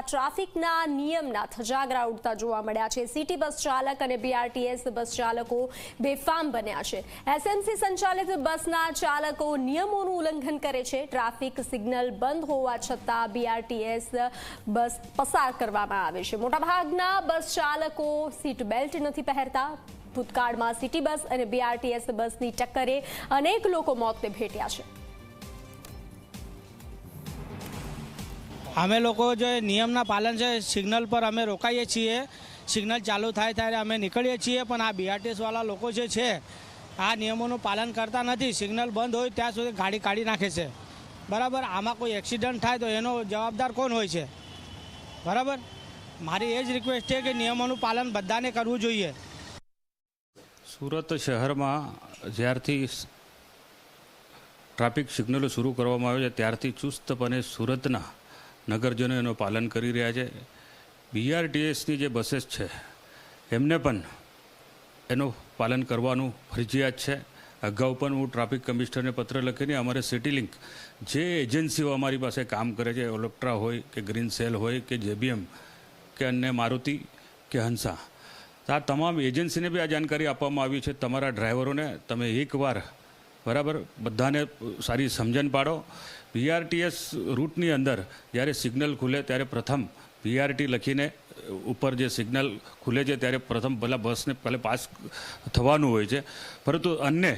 શહેરમાં ટ્રાફિકના નિયમના ધજાગરા ઉડતા જોવા મળ્યા છે. સિટી બસ ચાલક અને બીઆરટીએસ બસ ચાલકો બેફામ બન્યા છે. એસએમસી સંચાલિત બસના ચાલકો નિયમોનું ઉલ્લંઘન કરે છે. ટ્રાફિક સિગ્નલ બંધ હોવા છતાં બીઆરટીએસ બસ પસાર કરવામાં આવે છે. મોટાભાગના બસ ચાલકો સીટ બેલ્ટ નથી પહેરતા. ભૂતકાળમાં સિટી બસ અને બીઆરટીએસ બસની ટક્કરે અનેક લોકો મોતને ભેટ્યા છે. અમે લોકો જે નિયમના પાલન છે, સિગ્નલ પર અમે રોકાઈએ છીએ. સિગ્નલ ચાલુ થાય ત્યારે અમે નીકળીએ છીએ, પણ આ બીઆરટીએસવાળા લોકો જે છે, આ નિયમોનું પાલન કરતા નથી. સિગ્નલ બંધ હોય ત્યાં સુધી ગાડી કાઢી નાખે છે. બરાબર? આમાં કોઈ એક્સિડન્ટ થાય તો એનો જવાબદાર કોણ હોય છે? બરાબર? મારી એ જ રિક્વેસ્ટ છે કે નિયમોનું પાલન બધાને કરવું જોઈએ. સુરત શહેરમાં જ્યારથી ટ્રાફિક સિગ્નલો શરૂ કરવામાં આવે છે, ત્યારથી ચુસ્તપણે સુરતના નગરજનો એનું પાલન કરી રહ્યા છે. બીઆરટીએસની જે બસીસ છે, એમને પણ એનું પાલન કરવાનું ફરજિયાત છે. અગાઉ પણ હું ટ્રાફિક કમિશનરને પત્ર લખીને અમારે સિટી લિંક જે એજન્સીઓ અમારી પાસે કામ કરે છે ઓલેક્ટ્રા હોય કે ગ્રીન સેલ હોય કે જેબીએમ કે અન્ય મારુતિ કે હંસા આ તમામ એજન્સીને બી આ જાણકારી આપવામાં આવી છે. તમારા ડ્રાઈવરોને તમે એકવાર બરાબર? બધાને સારી સમજણ પાડો. બીઆરટીએસ રૂટની અંદર જ્યારે સિગ્નલ ખુલે ત્યારે પ્રથમ બીઆરટી લખીને ઉપર જે સિગ્નલ ખુલે છે ત્યારે પ્રથમ પહેલાં બસને પહેલાં પાસ થવાનું હોય છે. પરંતુ અન્ય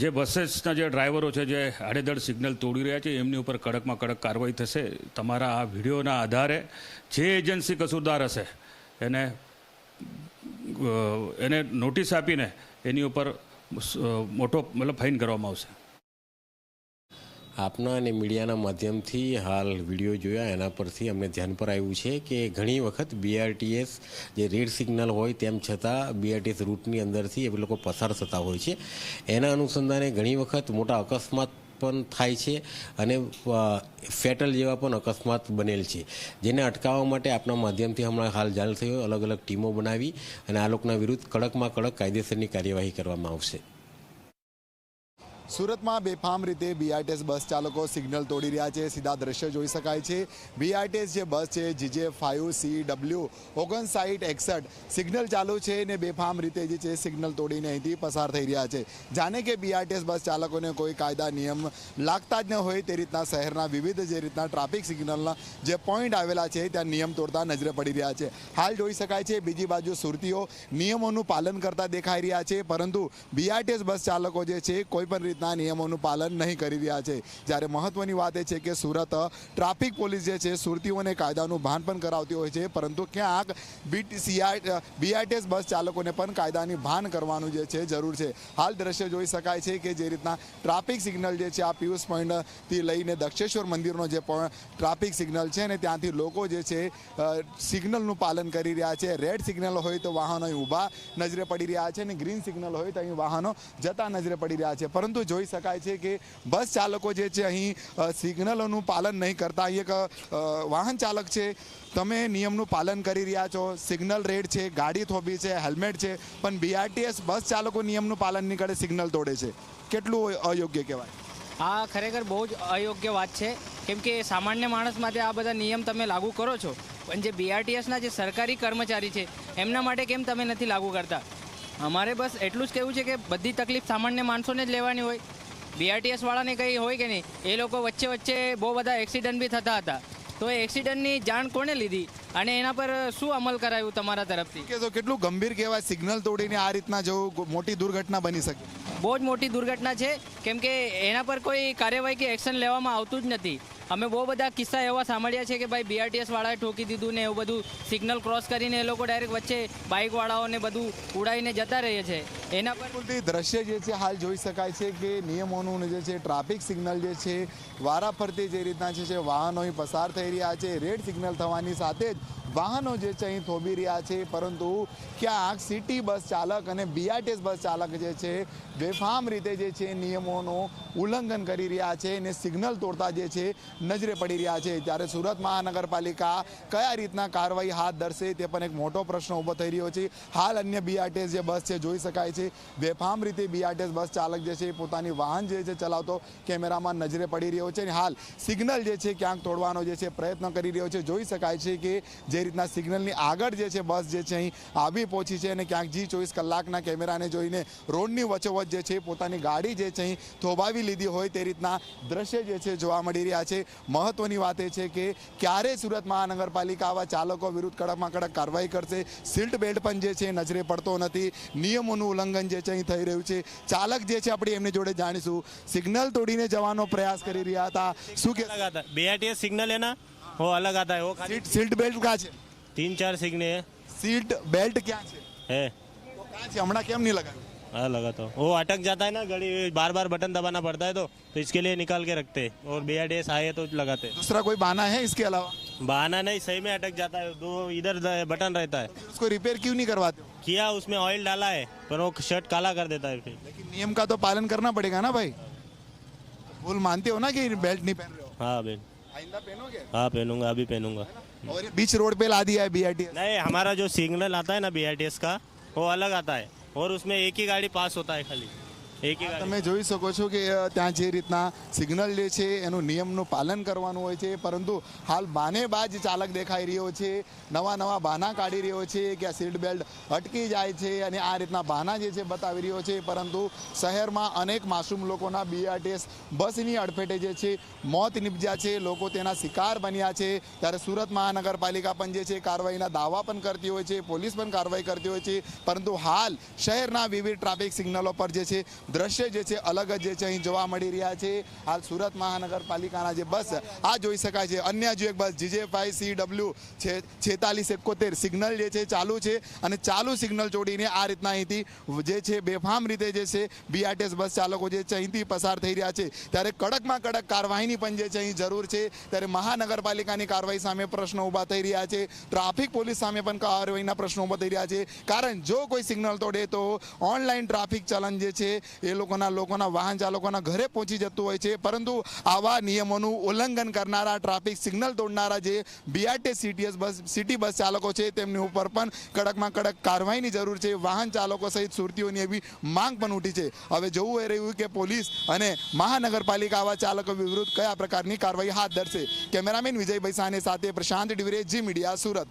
જે બસેસના જે ડ્રાઈવરો છે, જે આડેધડ સિગ્નલ તોડી રહ્યા છે, એમની ઉપર કડકમાં કડક કાર્યવાહી થશે. તમારા આ વિડીયોના આધારે જે એજન્સી કસૂરદાર હશે, એને એને નોટિસ આપીને એની ઉપર મોટો મતલબ ફાઇન કરવામાં આવશે. આપના અને મીડિયાના માધ્યમથી હાલ વીડિયો જોયા, એના પરથી અમને ધ્યાન પર આવ્યું છે કે ઘણી વખત બીઆરટીએસ જે રેડ સિગ્નલ હોય તેમ છતાં બીઆરટીએસ રૂટની અંદરથી એ લોકો પસાર થતા હોય છે. એના અનુસંધાને ઘણી વખત મોટા અકસ્માત પણ થાય છે અને ફેટલ જેવા પણ અકસ્માત બનેલ છે. જેને અટકાવવા માટે આપણા માધ્યમથી હમણાં હાલ જાહેર થયો અલગ અલગ ટીમો બનાવી અને આ લોકોના વિરુદ્ધ કડકમાં કડક કાયદેસરની કાર્યવાહી કરવામાં આવશે. સુરતમાં બેફામ રીતે બીઆરટીએસ બસ ચાલકો સિગ્નલ તોડી રહ્યા છે. સીધા દ્રશ્ય જોઈ શકાય છે. બીઆરટીએસ જે બસ છે જીજે ફાઇવ સી ડબલ્યુ ઓગણસાઠ એકસઠ, સિગ્નલ ચાલુ છે ને બેફામ રીતે જે છે સિગ્નલ તોડીને અહીંથી પસાર થઈ રહ્યા છે. જાણે કે બીઆરટીએસ બસ ચાલકોને કોઈ કાયદા નિયમ લાગતા જ ન હોય તે રીતના શહેરના વિવિધ જે રીતના ટ્રાફિક સિગ્નલના જે પોઈન્ટ આવેલા છે ત્યાં નિયમ તોડતા નજરે પડી રહ્યા છે. હાલ જોઈ શકાય છે બીજી બાજુ સુરતીઓ નિયમોનું પાલન કરતા દેખાઈ રહ્યા છે, પરંતુ બીઆરટીએસ બસ ચાલકો જે છે કોઈ પણ રીતના નિયમોનું પાલન નહીં કરી રહ્યા છે. જ્યારે મહત્વની વાત એ છે કે સુરત ટ્રાફિક પોલીસ જે છે, સુરતીઓને કાયદાનું ભાન પણ કરાવતી હોય છે, પરંતુ ક્યાંક બીટીસીઆઈ બીઆરટીએસ બસ ચાલકોને પણ કાયદાની ભાન કરવાનું જે છે, જરૂર છે. હાલ દ્રશ્ય જોઈ શકાય છે કે જે રીતના ટ્રાફિક સિગ્નલ જે છે, આ પિયુષ પોઈન્ટથી લઈને દક્ષેશ્વર મંદિરનો જે પણ ટ્રાફિક સિગ્નલ છે ને ત્યાંથી લોકો જે છે સિગ્નલનું પાલન કરી રહ્યા છે. રેડ સિગ્નલ હોય તો વાહનો ઊભા નજરે પડી રહ્યા છે અને ગ્રીન સિગ્નલ હોય તો અહીં વાહનો જતા નજરે પડી રહ્યા છે. પરંતુ જોઈ શકાય છે કે બસ ચાલકો જે છે અહીં સિગ્નલોનું પાલન નહીં કરતા. એક વાહન ચાલક છે. તમે નિયમનું પાલન કરી રહ્યા છો. સિગ્નલ રેડ છે, ગાડી થોભી છે, હેલ્મેટ છે, પણ બીઆરટીએસ બસ ચાલકો નિયમનું પાલન નહીં કરે, સિગ્નલ તોડે છે. કેટલું અયોગ્ય કહેવાય? આ ખરેખર બહુ જ અયોગ્ય વાત છે. કેમ કે સામાન્ય માણસ માટે આ બધા નિયમ તમે લાગુ કરો છો. પણ જે બીઆરટીએસના જે સરકારી કર્મચારી છે, એમના માટે કેમ તમે નથી લાગુ કરતા? અમારે બસ એટલું જ કહેવું છે કે બધી તકલીફ સામાન્ય માણસોને જ લેવાની હોય. બીઆરટીએસ વાળાને કંઈ હોય કે નહીં એ લોકો વચ્ચે વચ્ચે બહુ બધા એક્સિડન્ટ બી થતા હતા. તો એ એક્સિડન્ટની જાણ કોને લીધી અને એના પર શું અમલ કરાયું તમારા તરફથી? કે તો કેટલું ગંભીર કહેવાય સિગ્નલ તોડીને આ રીતના જવું મોટી દુર્ઘટના બની શકે? બહુ જ મોટી દુર્ઘટના છે. કેમ કે એના પર કોઈ કાર્યવાહી કે એક્શન લેવામાં આવતું જ નથી. અમે બહુ બધા કિસ્સા એવા સાંભળ્યા છે કે ભાઈ બીઆરટીએસ વાળાએ ઠોકી દીધું ને એવું બધું સિગ્નલ ક્રોસ કરીને એ લોકો ડાયરેક્ટ વચ્ચે બાઇકવાળાઓને બધું ઉડાવીને જતા રહે છે. એના પર દ્રશ્ય જે છે, હાલ જોઈ શકાય છે કે નિયમોનું જે છે ટ્રાફિક સિગ્નલ જે છે, વારાફરતી જે રીતના જે છે વાહનો પસાર થઈ રહ્યા છે. રેડ સિગ્નલ થવાની સાથે જ વાહનો જે છે અહીં થોભી રહ્યા છે, પરંતુ ક્યાંક સિટી બસ ચાલક અને બીઆરટીએસ બસ ચાલક જે છે, બેફામ રીતે જે છે નિયમોનું ઉલ્લંઘન કરી રહ્યા છે અને સિગ્નલ તોડતા જે છે નજરે પડી રહ્યા છે. ત્યારે સુરત મહાનગરપાલિકા કયા રીતના કાર્યવાહી હાથ ધરશે તે પણ એક મોટો પ્રશ્ન ઊભો થઈ રહ્યો છે. હાલ અન્ય બીઆરટીએસ જે બસ છે જોઈ શકાય છે, બેફામ રીતે બીઆરટીએસ બસ ચાલક જે છે પોતાની વાહન જે છે ચલાવતો કેમેરામાં નજરે પડી રહ્યો છે અને હાલ સિગ્નલ જે છે ક્યાંક તોડવાનો જે છે પ્રયત્ન કરી રહ્યો છે. જોઈ શકાય છે કે જે રીતના સિગ્નલની આગળ જે છે બસ જે છે અહીં આવી પહોંચી છે અને ક્યાંક જી ચોવીસ કલાકના કેમેરાને જોઈને રોડની વચોવચ જે છે પોતાની ગાડી જે છે અહીં થોભાવી લીધી હોય તે રીતના દ્રશ્ય જે છે જોવા મળી રહ્યા છે. મહત્વની વાત એ છે કે ક્યારે સુરત મહાનગરપાલિકા આવા ચાલકો વિરુદ્ધ કડકમાં કડક કાર્યવાહી કરશે, સીટ બેલ્ટ પણ જે છે નજરે પડતો નથી, નિયમોનું ઉલ્લંઘન જે છે અહીં થઈ રહ્યું છે. ચાલક જે છે આપણે એમની જોડે જાણીશું. સિગ્નલ તોડીને જવાનો પ્રયાસ કરી રહ્યા હતા. શું કે બે સિગ્નલ એના B R T S signal है ना वो अलग आता है वो खाली સીટ સીટ બેલ્ટ ક્યાં છે तीन चार सिग्नल है સીટ બેલ્ટ ક્યાં છે है તો ક્યાં છે હમણાં કેમ નહીં લગાવ્યું हाँ लगा तो वो अटक जाता है ना गाड़ी बार बार बटन दबाना पड़ता है तो तो इसके लिए निकाल के रखते हैं और बी आर टी एस आए तो लगाते हैं दूसरा कोई बहाना है इसके अलावा बहाना नहीं सही में अटक जाता है दो इधर द- बटन रहता है फिर उसको रिपेयर क्यों नहीं करवाते हो किया उसमें ऑयल डाला है पर वो शर्ट काला कर देता है फिर लेकिन नियम का तो पालन करना पड़ेगा ना भाई भूल मानते हो ना कि बेल्ट नहीं पहन रहे हो हाँ बहन आइंदा पहनोगे हाँ पहनूंगा अभी पहनूंगा और ये बीच रोड पे ला दिया है बीआरटीएस नहीं हमारा जो सिग्नल आता है ना बी आर टी एस का वो अलग आता है और उसमें एक ही गाड़ी पास होता है खाली एक ही गाड़ी તમે જોઈ શકો છો કે ત્યાં જે રીતના સિગ્નલ જે છે એનું નિયમનું પાલન કરવાનું હોય છે. પરંતુ હાલ બાને બાજ ચાલક દેખાઈ રહ્યો છે. નવા નવા બહાના કાઢી રહ્યો છે કે આ સીટ બેલ્ટ અટકી જાય છે અને આ રીતના બહાના જે છે બતાવી રહ્યો છે. પરંતુ શહેરમાં અનેક માસૂમ લોકોના બીઆરટીએસ બસની અડફેટે જે છે મોત નિપજ્યા છે. લોકો તેના શિકાર બન્યા છે. ત્યારે સુરત મહાનગરપાલિકા પણ જે છે કાર્યવાહીના દાવા પણ કરતી હોય છે. પોલીસ પણ કાર્યવાહી કરતી હોય છે. પરંતુ હાલ શહેરના વિવિધ ટ્રાફિક સિગ્નલો પર જે છે દ્રશ્ય જે છે, અલગ જ જે છે, અહીં જોવા મળી રહ્યા છે. હાલ સુરત મહાનગરપાલિકાના જે બસ આ જોઈ શકાય છે. અન્ય જો એક bus GJ five C W છે, છેતાલીસ એકોતેર સિગ્નલ જે છે, ચાલુ છે અને ચાલુ સિગ્નલ જોડીને આ રીતના અહીંથી જે છે, બેફામ રીતે જે છે, બીઆરટીએસ બસ ચાલકો જે છે, અહીંથી પસાર થઈ રહ્યા છે. ત્યારે કડકમાં કડક કાર્યવાહીની પણ જે છે, અહીં જરૂર છે. ત્યારે મહાનગરપાલિકાની કાર્યવાહી સામે પ્રશ્નો ઊભા થઈ રહ્યા છે. ટ્રાફિક પોલીસ સામે પણ કાર્યવાહીના પ્રશ્નો ઊભા થઈ રહ્યા છે. કારણ જો કોઈ સિગ્નલ તોડે તો ઓનલાઈન ટ્રાફિક ચલન જે છે એ લોકોના લોકોના વાહન ચાલકોના ઘરે પહોંચી જતું હોય છે. પરંતુ આવા નિયમોનું ઉલ્લંઘન કરનારા ટ્રાફિક સિગ્નલ તોડનારા જે BRT CTS bus city bus ચાલકો છે, તેમની ઉપર પણ કડકમાં કડક કાર્યવાહીની જરૂર છે. વાહન ચાલકો સહિત સુરતીઓની એવી માંગ પણ ઉઠી છે. હવે જોવું એ રહ્યું કે પોલીસ અને મહાનગરપાલિકા આવા ચાલકો વિરુદ્ધ કયા પ્રકારની કાર્યવાહી હાથ ધરશે? કેમેરામેન વિજયભાઈ સાને સાથે પ્રશાંત ડિવરે, જી મીડિયા, સુરત.